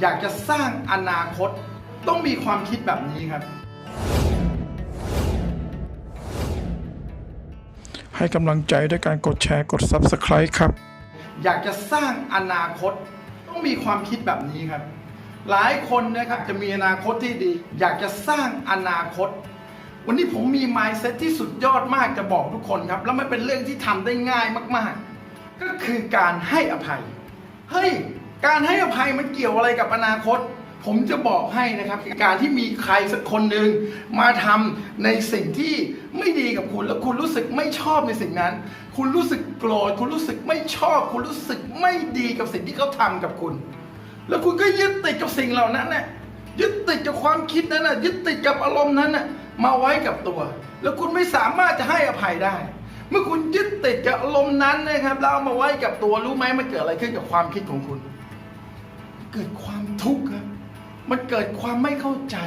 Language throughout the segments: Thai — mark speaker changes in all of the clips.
Speaker 1: อยากจะสร้างอนาคต ต้องมีความคิดแบบนี้ครับ
Speaker 2: ให้กำลังใจด้วยการกดแชร์กด Subscribe ครับ
Speaker 1: อยากจะสร้างอนาคต ต้องมีความคิดแบบนี้ครับ หลายคนนะครับจะมีอนาคตที่ดี อยากจะสร้างอนาคต วันนี้ผมมี mindset ที่สุดยอดมากจะบอกทุกคนครับ แล้วมันเป็นเรื่องที่ทำได้ง่ายมาก ๆ ก็คือการให้อภัย เฮ้ย การให้อภัยมันเกี่ยวอะไรกับอนาคต ผมจะบอกให้นะครับการที่มีใครสักคนหนึ่งมาทำในสิ่งที่ไม่ดีกับคุณ แล้วคุณรู้สึกไม่ชอบในสิ่งนั้น คุณรู้สึกโกรธคุณรู้สึกไม่ชอบ คุณรู้สึกไม่ดีกับสิ่งที่เขาทำกับคุณ แล้วคุณก็ยึดติดกับสิ่งเหล่านั้นน่ะยึดติดกับความคิดนั้นน่ะยึดติดกับอารมณ์นั้นน่ะมาไว้กับตัว แล้วคุณไม่สามารถจะให้อภัยได้ เมื่อคุณยึดติดกับอารมณ์นั้นนะครับแล้วเอามาไว้กับตัวรู้ไหมมันเกิดอะไรขึ้นกับความคิดของคุณ เกิดความทุกข์ครับมันเกิดความไม่เข้าใจ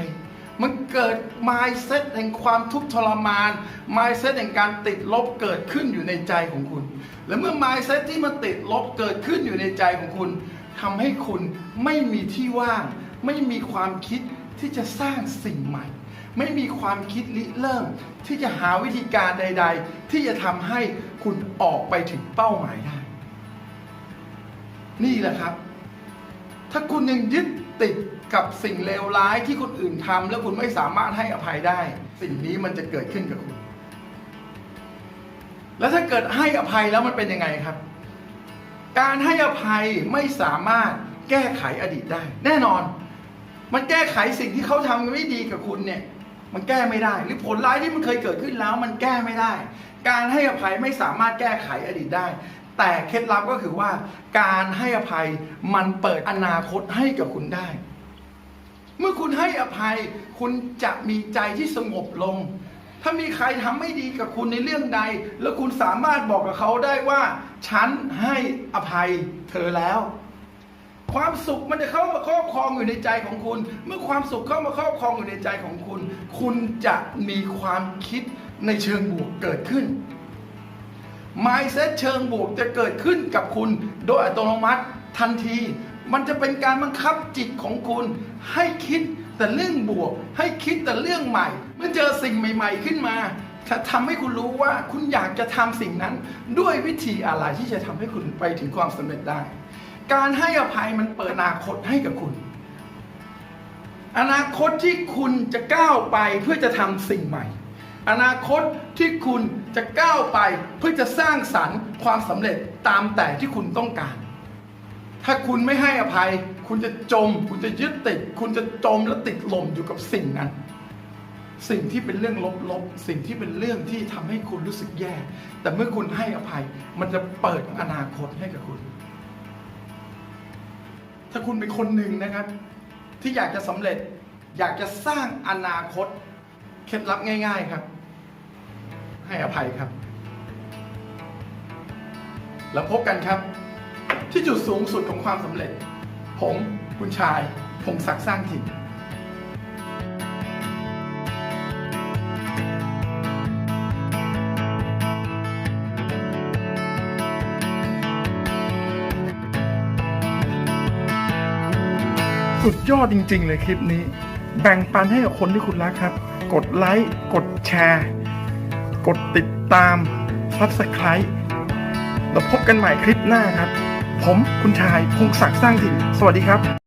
Speaker 1: มันเกิด mindset แห่งความทุกข์ทรมาน mindset แห่งการติดลบเกิดขึ้นอยู่ในใจของคุณ และเมื่อ mindset ที่มันติดลบเกิดขึ้นอยู่ในใจของคุณทำให้คุณไม่มีที่ว่าง ไม่มีความคิดที่จะสร้างสิ่งใหม่ ไม่มีความคิดริเริ่ม ที่จะหาวิธีการใด ๆ ที่จะทำให้คุณออกไปถึงเป้าหมายได้ นี่แหละครับ ถ้าคุณยังยึดติดกับสิ่งเลวร้ายที่คนอื่นทำแล้วคุณไม่สามารถให้อภัยได้ สิ่งนี้มันจะเกิดขึ้นกับคุณ แล้วถ้าเกิดให้อภัยแล้วมันเป็นยังไงครับ การให้อภัยไม่สามารถแก้ไขอดีตได้ แน่นอน มันแก้ไขสิ่งที่เขาทำไม่ดีกับคุณเนี่ยมันแก้ไม่ได้ หรือผลร้ายที่มันเคยเกิดขึ้นแล้ว มันแก้ไม่ได้ การให้อภัยไม่สามารถแก้ไขอดีตได้แต่เคล็ดลับก็คือว่า การให้อภัยมันเปิดอนาคตให้กับคุณได้ เมื่อคุณให้อภัยคุณจะมีใจที่สงบลง ถ้ามีใครทำไม่ดีกับคุณในเรื่องใด แล้วคุณสามารถบอกกับเขาได้ว่า ฉันให้อภัยเธอแล้ว ความสุขมันจะเข้ามาครอบครองอยู่ในใจของคุณ เมื่อความสุขเข้ามาครอบครองอยู่ในใจของคุณ คุณจะมีความคิดในเชิงบวกเกิดขึ้น mindset เชิงบวกจะเกิดขึ้นกับคุณโดยอัตโนมัติทันที มันจะเป็นการบังคับจิตของคุณ ให้คิดแต่เรื่องบวก ให้คิดแต่เรื่องใหม่ เมื่อเจอสิ่งใหม่ ๆ ขึ้นมาจะทำให้คุณรู้ว่าคุณอยากจะทำสิ่งนั้น ด้วยวิธีอะไรที่จะทำให้คุณไปถึงความสำเร็จได้ การให้อภัยมันเปิดอนาคตให้กับคุณ อนาคตที่คุณจะก้าวไปเพื่อจะทำสิ่งใหม่ อนาคตที่คุณจะก้าวไปเพื่อจะสร้างสรรค์ความสำเร็จตามแต่ที่คุณต้องการ ถ้าคุณไม่ให้อภัย คุณจะจม คุณจะยึดติด คุณจะจมและติดลมอยู่กับสิ่งนั้น สิ่งที่เป็นเรื่องลบๆ สิ่งที่เป็นเรื่องที่ทำให้คุณรู้สึกแย่ แต่เมื่อคุณให้อภัย มันจะเปิดอนาคตให้กับคุณ ถ้าคุณเป็นคนหนึ่งนะครับ ที่อยากจะสำเร็จ อยากจะสร้างอนาคต เคล็ดลับง่าย ๆครับ ให้อภัยครับ แล้วพบกันครับ ที่จุดสูงสุดของความสำเร็จ ผมคุณชายพงศักดิ์สร้างถิ่นสุดยอดจริง ๆ เลยคลิปนี้ แบ่งปันให้กับคนที่คุณรักครับ กดไลค์ กดแชร์ กดติดตาม Subscribe แล้วพบกันใหม่คลิปหน้าครับ ผมคุณชายพงศักดิ์สร้างถิ่น สวัสดีครับ